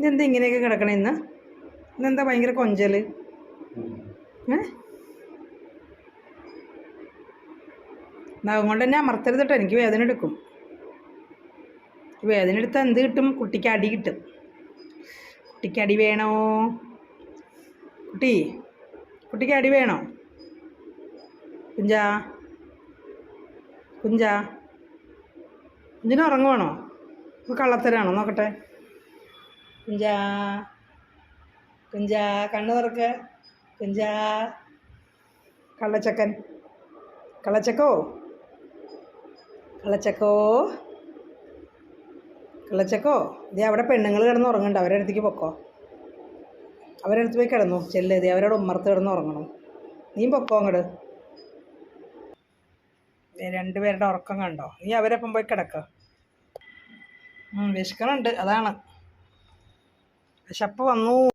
ഇതെന്താ ഇങ്ങനെയൊക്കെ കിടക്കണേ ഇന്ന്? ഇന്നെന്താ ഭയങ്കര കൊഞ്ചൽ? ഏ? നഖം കൊണ്ട് തന്നെ അമർത്തരുത് കേട്ടോ എനിക്ക് വേദന എടുക്കും. വേദന എടുത്താൽ എന്ത് കിട്ടും? കുട്ടിക്ക് അടി കിട്ടും. കുട്ടിക്ക് അടി വേണോ? കുട്ടി കുട്ടിക്ക് അടി വേണോ? കുഞ്ചാ? കുഞ്ചാ? കുഞ്ചിന് ഉറങ്ങുവാണോ? കള്ളത്തരാണോ? നോക്കട്ടെ. കുഞ്ചാ കുഞ്ചാ കണ്ണു തുറക്ക് കുഞ്ചാ കള്ളച്ചക്കൻ. കള്ളച്ചക്കോ? കള്ളച്ചക്കോ? കള്ളച്ചക്കോ? ഇതേ അവിടെ പെണ്ണുങ്ങൾ കിടന്ന് ഉറങ്ങണ്ട അവരുടെ അടുത്തേക്ക് പൊക്കോ. അവരുടെ അടുത്ത് പോയി കിടന്നു. ചെല്ല്. ഇതേ അവരോട് ഉമ്മർത്ത് കിടന്ന് ഉറങ്ങണം. നീ പൊക്കോ അങ്ങോട്ട് രണ്ടുപേരുടെ ഉറക്കം കണ്ടോ. നീ അവരൊപ്പം പോയി കിടക്ക. വിശക്കണുണ്ട്. അതാണ്. വിശപ്പ് വന്നു.